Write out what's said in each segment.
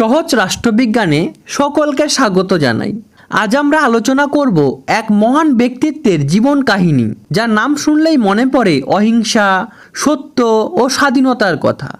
সহজ রাষ্ট্রবিজ্ঞানে সকলকে স্বাগত জানাই। আজ আমরা আলোচনা করব এক মহান ব্যক্তিত্বের জীবন কাহিনী, যার নাম শুনলেই মনে পড়ে অহিংসা, সত্য ও স্বাধীনতার কথা।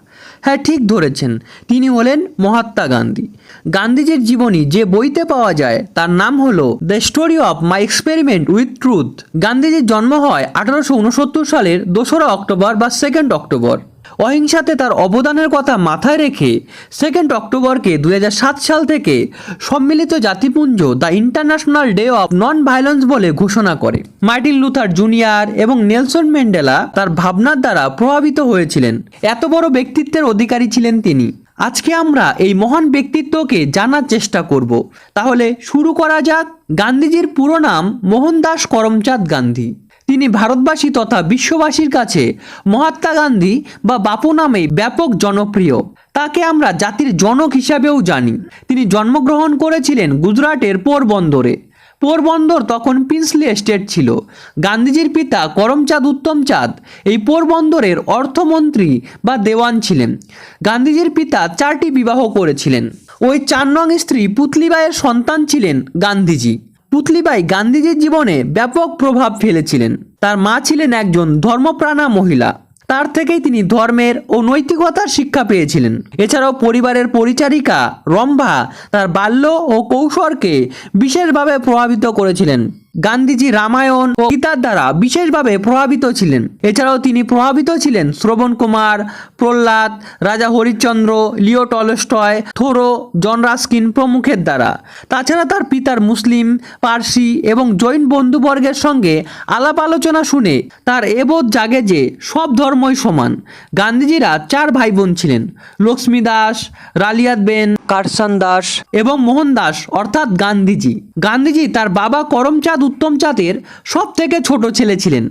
হ্যাঁ ঠিক ধরেছেন, তিনি হলেন মহাত্মা গান্ধী। গান্ধীজির জীবনী যে বইতে পাওয়া যায়, তার নাম হলো the story of my experiment with truth গান্ধীজির জন্ম হয় আঠারোশো উনসত্তর সালের দোসরা অক্টোবর বা সেকেন্ড অক্টোবর। অহিংসাতে তার অবদানের কথা মাথায় রেখে সেকেন্ড অক্টোবরকে দুই সাল থেকে সম্মিলিত জাতিপুঞ্জ the international day of non violence বলে ঘোষণা করে। মার্টিন লুথার জুনিয়র এবং নেলসন ম্যান্ডেলা তার ভাবনার দ্বারা প্রভাবিত হয়েছিলেন। এত বড় ব্যক্তিত্বের অধিকারী ছিলেন তিনি। আজকে আমরা এই মহান ব্যক্তিত্বকে জানার চেষ্টা করব। তাহলে শুরু করা যাক গান্ধীজির পুরো নাম মোহনদাস করমচাঁদ গান্ধী। তিনি ভারতবাসী তথা বিশ্ববাসীর কাছে মহাত্মা গান্ধী বা বাপু নামে ব্যাপক জনপ্রিয়। তাকে আমরা জাতির জনক হিসাবেও জানি। তিনি জন্মগ্রহণ করেছিলেন গুজরাটের পোরবন্দরে। পোরবন্দর তখন প্রিন্সলি এস্টেট ছিল। গান্ধীজির পিতা করমচাঁদ উত্তমচাঁদ এই পোরবন্দরের অর্থমন্ত্রী বা দেওয়ান ছিলেন। গান্ধীজির পিতা চারটি বিবাহ করেছিলেন। ওই চার নং স্ত্রী পুতলিবাইয়ের সন্তান ছিলেন গান্ধীজি। পুতলিবাই গান্ধীজির জীবনে ব্যাপক প্রভাব ফেলেছিলেন। তার মা ছিলেন একজন ধর্মপ্রাণা মহিলা। তার থেকেই তিনি ধর্মের ও নৈতিকতার শিক্ষা পেয়েছিলেন। এছাড়াও পরিবারের পরিচারিকা রম্ভা তার বাল্য ও কৌশলকে বিশেষভাবে প্রভাবিত করেছিলেন। গান্ধীজি রামায়ণ ও গীতার দ্বারা বিশেষভাবে প্রভাবিত ছিলেন। এছাড়াও তিনি প্রভাবিত ছিলেন Shravan Kumar, Prahlad, Raja Harishchandra, Leo Tolstoy, Thoreau, John Ruskin প্রমুখের দ্বারা। তাছাড়া তার পিতার মুসলিম, পার্সি এবং জৈন বন্ধুবর্গের সঙ্গে আলাপ আলোচনা শুনে তার এবোধ জাগে যে সব ধর্মই সমান। গান্ধীজিরা চার ভাই বোন ছিলেন। লক্ষ্মী দাস, রালিয়াত বেন কারসান দাস এবং মোহন দাস, অর্থাৎ গান্ধীজি। গান্ধীজি তার বাবা করমচাঁদ উত্তমচাঁদের সব থেকে ছোট ছেলে ছিলেন।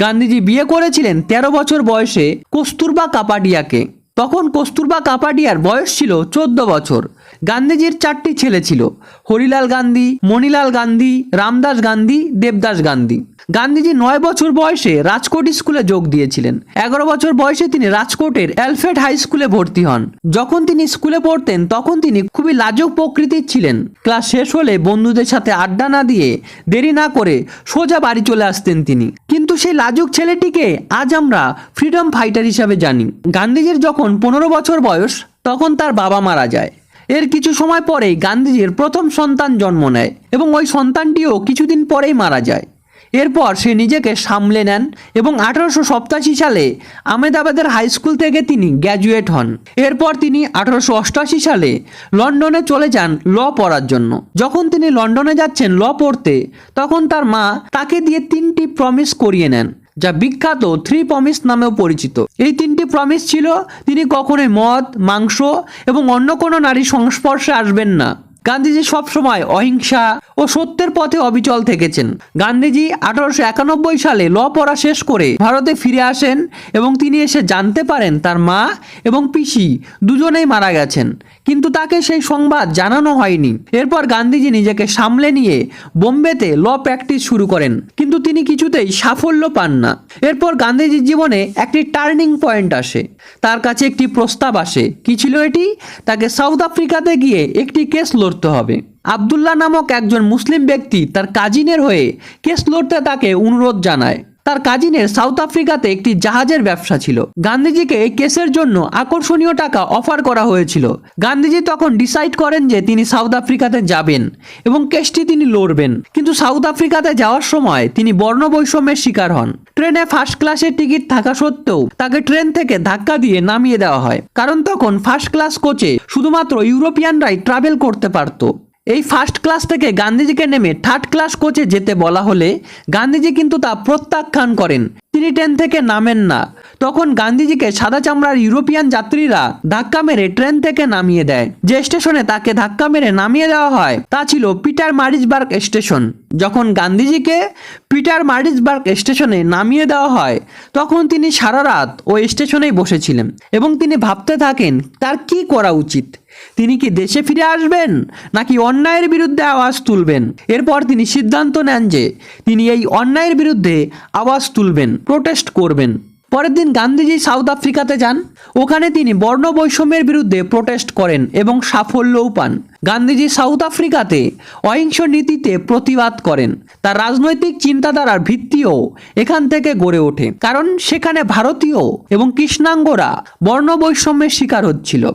গান্ধীজি বিয়ে করেছিলেন তেরো বছর বয়সে কস্তুরবা কাপাডিয়াকে। তখন কস্তুরবা কাপাডিয়ার বয়স ছিল চোদ্দ বছর। গান্ধীজির চারটি ছেলে ছিল, হরিলাল গান্ধী, মণিলাল গান্ধী, রামদাস গান্ধী, দেবদাস গান্ধী। গান্ধীজি নয় বছর বয়সে রাজকোট স্কুলে যোগ দিয়েছিলেন। এগারো বছর বয়সে তিনি রাজকোটের অ্যালফ্রেড হাই স্কুলে ভর্তি হন। যখন তিনি স্কুলে পড়তেন, তখন তিনি খুবই লাজুক প্রকৃতির ছিলেন। ক্লাস শেষ হলে বন্ধুদের সাথে আড্ডা না দিয়ে দেরি না করে সোজা বাড়ি চলে আসতেন তিনি। কিন্তু সেই লাজুক ছেলেটিকে আজ আমরা ফ্রিডম ফাইটার হিসাবে জানি। গান্ধীজির যখন পনেরো বছর বয়স, তখন তার বাবা মারা যায়। এর কিছু সময় পরেই গান্ধীজির প্রথম সন্তান জন্ম নেয় এবং ওই সন্তানটিও কিছুদিন পরেই মারা যায়। এরপর সে নিজেকে সামলে নেন এবং আঠারোশো সপ্তাশি সালে আহমেদাবাদের হাই স্কুল থেকে তিনি গ্র্যাজুয়েট হন। এরপর তিনি আঠারোশো অষ্টআশি সালে লন্ডনে চলে যান ল পড়ার জন্য। যখন তিনি লন্ডনে যাচ্ছেন ল পড়তে, তখন তার মা তাকে দিয়ে তিনটি প্রমিস করিয়ে নেন। যা বিখ্যাত থ্রি প্রমিস নামেও পরিচিত। এই তিনটি প্রমিস ছিল, তিনি কখনোই মদ, মাংস এবং অন্য কোনো নারী সংস্পর্শে আসবেন না। গান্ধীজি সবসময় অহিংসা ও সত্যের পথে অবিচল থেকেছেন। গান্ধীজি আঠারোশো একানব্বই সালে ল পড়া শেষ করে ভারতে ফিরে আসেন এবং তিনি এসে জানতে পারেন তার মা এবং পিসি দুজনেই মারা গেছেন। কিন্তু তাকে সেই সংবাদ জানানো হয়নি। এরপর গান্ধীজি নিজেকে সামলে নিয়ে বোম্বেতে ল প্র্যাকটিস শুরু করেন। কিন্তু তিনি কিছুতেই সাফল্য পান না। এরপর গান্ধীজির জীবনে একটি টার্নিং পয়েন্ট আসে। তার কাছে একটি প্রস্তাব আসে। কি ছিল এটি? তাকে সাউথ আফ্রিকাতে গিয়ে একটি কেস লড়তে হবে। আবদুল্লাহ নামক একজন মুসলিম ব্যক্তি তার কাজিনের হয়ে কেস লড়তে তাকে অনুরোধ জানায়। তার কাজিনের সাউথ আফ্রিকাতে একটি জাহাজের ব্যবসা ছিল। গান্ধীজিকে এই কেসের জন্য আকর্ষণীয় টাকা অফার করা হয়েছিল। গান্ধীজি তখন ডিসাইড করেন যে তিনি সাউথ আফ্রিকাতে যাবেন এবং কেসটি তিনি লড়বেন। কিন্তু সাউথ আফ্রিকাতে যাওয়ার সময় তিনি বর্ণ বৈষম্যের শিকার হন। ট্রেনে ফার্স্ট ক্লাসের টিকিট থাকা সত্ত্বেও তাকে ট্রেন থেকে ধাক্কা দিয়ে নামিয়ে দেওয়া হয়। কারণ তখন ফার্স্ট ক্লাস কোচে শুধুমাত্র ইউরোপিয়ানরাই ট্রাভেল করতে পারতো। এই ফার্স্ট ক্লাস থেকে গান্ধীজিকে নেমে থার্ড ক্লাস কোচে যেতে বলা হলে গান্ধীজি কিন্তু তা প্রত্যাখ্যান করেন। তিনি ট্রেন থেকে নামেন না। তখন গান্ধীজিকে সাদা চামড়ার ইউরোপিয়ান যাত্রীরা ধাক্কা মেরে ট্রেন থেকে নামিয়ে দেয়। যে স্টেশনে তাকে ধাক্কা মেরে নামিয়ে দেওয়া হয়, তা ছিল পিটার মারিজবার্গ স্টেশন যখন গান্ধীজিকে পিটার মারিজবার্গ স্টেশনে নামিয়ে দেওয়া হয়, তখন তিনি সারা রাত ওই স্টেশনেই বসেছিলেন এবং তিনি ভাবতে থাকেন, তার কি করা উচিত? তিনি কি দেশে ফিরে আসবেন? নাকি অন্যায়ের বিরুদ্ধে আওয়াজ তুলবেন? এরপর তিনি সিদ্ধান্ত নেন যে তিনি এই অন্যায়ের বিরুদ্ধে আওয়াজ তুলবেন প্রোটেস্ট করবেন। পরের দিন গান্ধীজি সাউথ আফ্রিকাতে যান। ওখানে তিনি বর্ণ বৈষম্যের বিরুদ্ধে প্রোটেস্ট করেন এবং সাফল্যও পান। গান্ধীজি সাউথ আফ্রিকাতে অহিংস নীতিতে প্রতিবাদ করেন। তার রাজনৈতিক চিন্তাধারার ভিত্তিও এখান থেকে গড়ে ওঠে। কারণ সেখানে ভারতীয় এবং কৃষ্ণাঙ্গরা বর্ণ বৈষম্যের শিকার হচ্ছিল।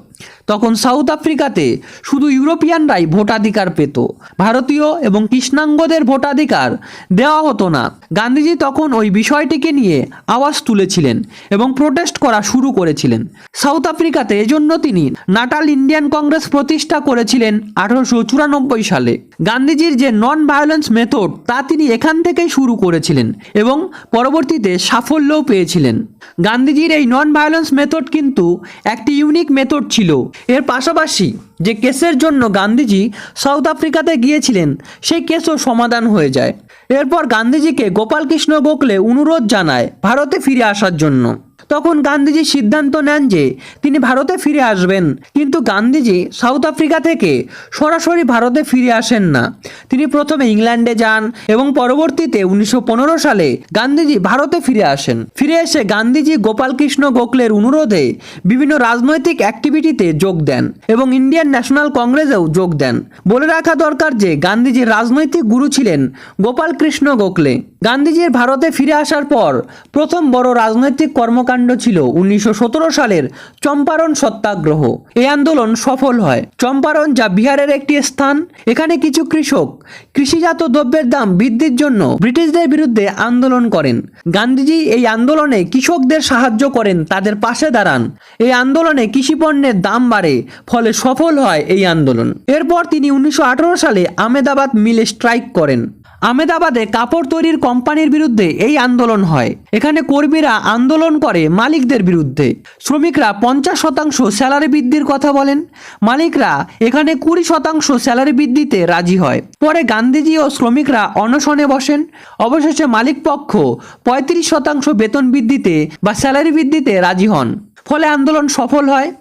তখন সাউথ আফ্রিকাতে শুধু ইউরোপিয়ানরাই ভোটাধিকার পেত। ভারতীয় এবং কৃষ্ণাঙ্গদের ভোটাধিকার দেওয়া হতো না। গান্ধীজি তখন ওই বিষয়টিকে নিয়ে আওয়াজ তুলেছিলেন এবং প্রোটেস্ট করা শুরু করেছিলেন। সাউথ আফ্রিকাতে এজন্য তিনি নাটাল ইন্ডিয়ান কংগ্রেস প্রতিষ্ঠা করেছিলেন আঠারোশো চুরানব্বই সালে। গান্ধীজির যে নন ভায়োলেন্স মেথড তা তিনি এখান থেকেই শুরু করেছিলেন এবং পরবর্তীতে সাফল্যও পেয়েছিলেন। গান্ধীজির এই নন ভায়োলেন্স মেথড কিন্তু একটি ইউনিক মেথড ছিল। এর পাশাপাশি যে কেসের জন্য গান্ধীজি সাউথ আফ্রিকাতে গিয়েছিলেন, সেই কেসও সমাধান হয়ে যায়। এরপর গান্ধীজিকে গোপালকৃষ্ণ গোখলে অনুরোধ জানায় ভারতে ফিরে আসার জন্য। তখন গান্ধীজি সিদ্ধান্ত নেন যে তিনি ভারতে ফিরে আসবেন। কিন্তু গান্ধীজি সাউথ আফ্রিকা থেকে সরাসরি ভারতে ফিরে আসেন না। তিনি প্রথমে ইংল্যান্ডে যান এবং পরবর্তীতে উনিশশো সালে গান্ধীজি ভারতে ফিরে আসেন। ফিরে এসে গান্ধীজি গোপালকৃষ্ণ গোখলের অনুরোধে বিভিন্ন রাজনৈতিক অ্যাক্টিভিটিতে যোগ দেন এবং ইন্ডিয়ান ন্যাশনাল কংগ্রেসেও যোগ দেন। বলে রাখা দরকার যে গান্ধীজির রাজনৈতিক গুরু ছিলেন গোপালকৃষ্ণ গোখলে। গান্ধীজির ভারতে ফিরে আসার পর প্রথম বড় রাজনৈতিক কর্মকাণ্ড ছিল উনিশশো সালের চম্পারণ সত্যাগ্রহ। এই আন্দোলন সফল হয়। চম্পারণ যা বিহারের একটি স্থান, এখানে কিছু কৃষক কৃষিজাত দ্রব্যের দাম বৃদ্ধির জন্য ব্রিটিশদের বিরুদ্ধে আন্দোলন করেন। গান্ধীজি এই আন্দোলনে কৃষকদের সাহায্য করেন, তাদের পাশে দাঁড়ান। এই আন্দোলনে কৃষি পণ্যের দাম বাড়ে, ফলে সফল হয় এই আন্দোলন। এরপর তিনি উনিশশো আঠেরো সালে আমেদাবাদ মিলে স্ট্রাইক করেন। আমেদাবাদে কাপড় তৈরির কোম্পানির বিরুদ্ধে এই আন্দোলন হয়। এখানে কর্মীরা আন্দোলন করে মালিকদের বিরুদ্ধে। শ্রমিকরা পঞ্চাশ শতাংশ স্যালারি বৃদ্ধির কথা বলেন। মালিকরা এখানে কুড়ি শতাংশ স্যালারি বৃদ্ধিতে রাজি হয়। পরে গান্ধীজি ও শ্রমিকরা অনশনে বসেন। অবশেষে মালিক পক্ষ পঁয়ত্রিশ শতাংশ বেতন বৃদ্ধিতে বা স্যালারি বৃদ্ধিতে রাজি হন। ফলে আন্দোলন সফল হয়।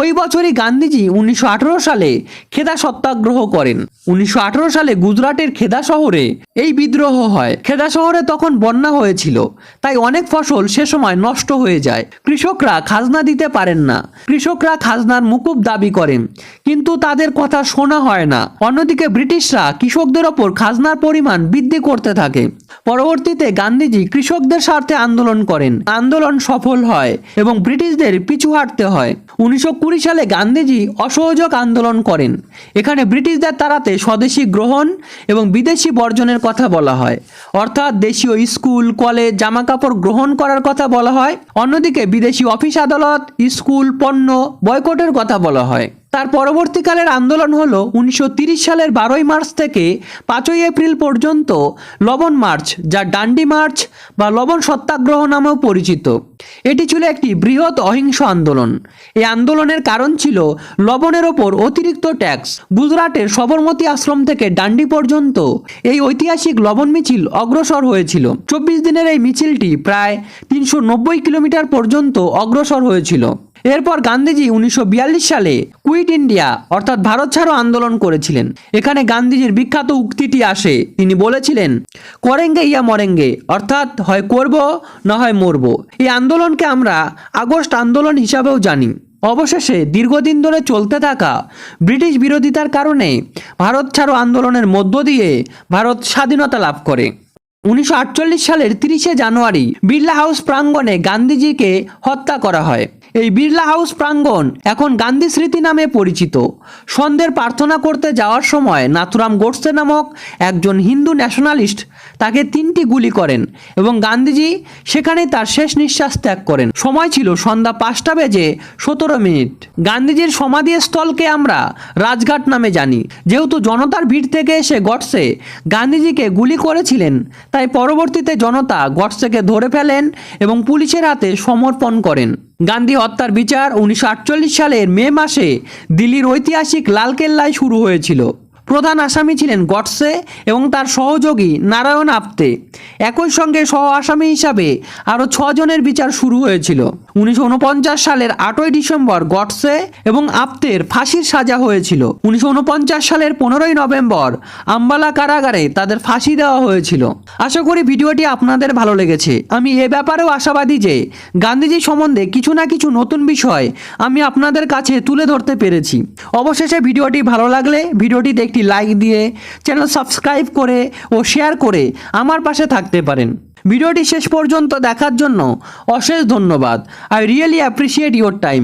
ওই বছরই গান্ধীজি উনিশশো আঠেরো সালে খেদা সত্যাগ্রহ করেন। উনিশশো আঠারো সালে গুজরাটের খেদা শহরে এই বিদ্রোহ হয়। খেদা শহরে তখন বন্যা হয়েছিল, তাই অনেক ফসল সে সময় নষ্ট হয়ে যায়। কৃষকরা খাজনা দিতে পারেন না। কৃষকরা খাজনার মুকুব দাবি করেন, কিন্তু তাদের কথা শোনা হয় না। অন্যদিকে ব্রিটিশরা কৃষকদের ওপর খাজনার পরিমাণ বৃদ্ধি করতে থাকে। পরবর্তীতে গান্ধীজি কৃষকদের স্বার্থে আন্দোলন করেন। আন্দোলন সফল হয় এবং ব্রিটিশদের পিছু হাঁটতে হয়। উনিশশো কুড়ি সালে গান্ধীজি অসহযোগ আন্দোলন করেন। এখানে ব্রিটিশদের তাড়াতে স্বদেশী গ্রহণ এবং বিদেশি বর্জনের কথা বলা হয়। অর্থাৎ দেশীয় স্কুল, কলেজ, জামাকাপড় গ্রহণ করার কথা বলা হয়। অন্যদিকে বিদেশি অফিস আদালত, স্কুল, পণ্য বয়কটের কথা বলা হয়। তার পরবর্তীকালের আন্দোলন হল উনিশশো সালের বারোই মার্চ থেকে পাঁচই এপ্রিল পর্যন্ত লবণ মার্চ, যা ডান্ডি মার্চ বা লবণ সত্যাগ্রহ নামেও পরিচিত। এটি ছিল একটি বৃহৎ অহিংস আন্দোলন। এই আন্দোলনের কারণ ছিল লবণের ওপর অতিরিক্ত ট্যাক্স। গুজরাটের সবরমতী আশ্রম থেকে ডান্ডি পর্যন্ত এই ঐতিহাসিক লবণ মিছিল অগ্রসর হয়েছিল। চব্বিশ দিনের এই মিছিলটি প্রায় তিনশো নব্বই কিলোমিটার পর্যন্ত অগ্রসর হয়েছিল। এরপর গান্ধীজি উনিশশো বিয়াল্লিশ সালে কুইট ইন্ডিয়া অর্থাৎ ভারত ছাড়ো আন্দোলন করেছিলেন। এখানে গান্ধীজির বিখ্যাত উক্তিটি আসে। তিনি বলেছিলেন, করেঙ্গে ইয়া মরেঙ্গে, অর্থাৎ হয় করব না হয় মরব। এই আন্দোলনকে আমরা আগস্ট আন্দোলন হিসাবেও জানি। অবশেষে দীর্ঘদিন ধরে চলতে থাকা ব্রিটিশ বিরোধিতার কারণে ভারত ছাড়ো আন্দোলনের মধ্য দিয়ে ভারত স্বাধীনতা লাভ করে। উনিশশো আটচল্লিশ সালের তিরিশে জানুয়ারি বিড়লা হাউস প্রাঙ্গণে গান্ধীজিকে হত্যা করা হয়। এই বিড়লা হাউস প্রাঙ্গণ এখন গান্ধী স্মৃতি নামে পরিচিত। সন্ধ্যের প্রার্থনা করতে যাওয়ার সময় নাথুরাম গোডসে নামক একজন হিন্দু ন্যাশনালিস্ট তাকে তিনটি গুলি করেন এবং গান্ধীজি সেখানে তার শেষ নিঃশ্বাস ত্যাগ করেন। সময় ছিল সন্ধ্যা পাঁচটা বেজে সতেরো মিনিট। গান্ধীজির সমাধিস্থলকে আমরা রাজঘাট নামে জানি। যেহেতু জনতার ভিড় থেকে এসে গডসে গান্ধীজিকে গুলি করেছিলেন, তাই পরবর্তীতে জনতা গডসেকে ধরে ফেলেন এবং পুলিশের হাতে সমর্পণ করেন। গান্ধী হত্যার বিচার উনিশশো আটচল্লিশ সালের মে মাসে দিল্লির ঐতিহাসিক লালকেল্লায় শুরু হয়েছিল। প্রধান আসামি ছিলেন গডসে এবং তার সহযোগী নারায়ণ আপ্তে। একই সঙ্গে সহ আসামি হিসাবে আরও ছজনের বিচার শুরু হয়েছিল। উনিশশো উনপঞ্চাশ সালের আটই ডিসেম্বর গডসে এবং আপ্তের ফাঁসির সাজা হয়েছিল। উনিশশো উনপঞ্চাশ সালের পনেরোই নভেম্বর আম্বালা কারাগারে তাদের ফাঁসি দেওয়া হয়েছিল। আশা করি ভিডিওটি আপনাদের ভালো লেগেছে। আমি এ ব্যাপারেও আশাবাদী যে গান্ধীজি সম্বন্ধে কিছু না কিছু নতুন বিষয় আমি আপনাদের কাছে তুলে ধরতে পেরেছি। অবশেষে ভিডিওটি ভালো লাগলে ভিডিওটিতে একটি লাইক দিয়ে চ্যানেল সাবস্ক্রাইব করে ও শেয়ার করে আমার পাশে থাকতে পারেন। ভিডিওটি শেষ পর্যন্ত দেখার জন্য অশেষ ধন্যবাদ। I really appreciate your time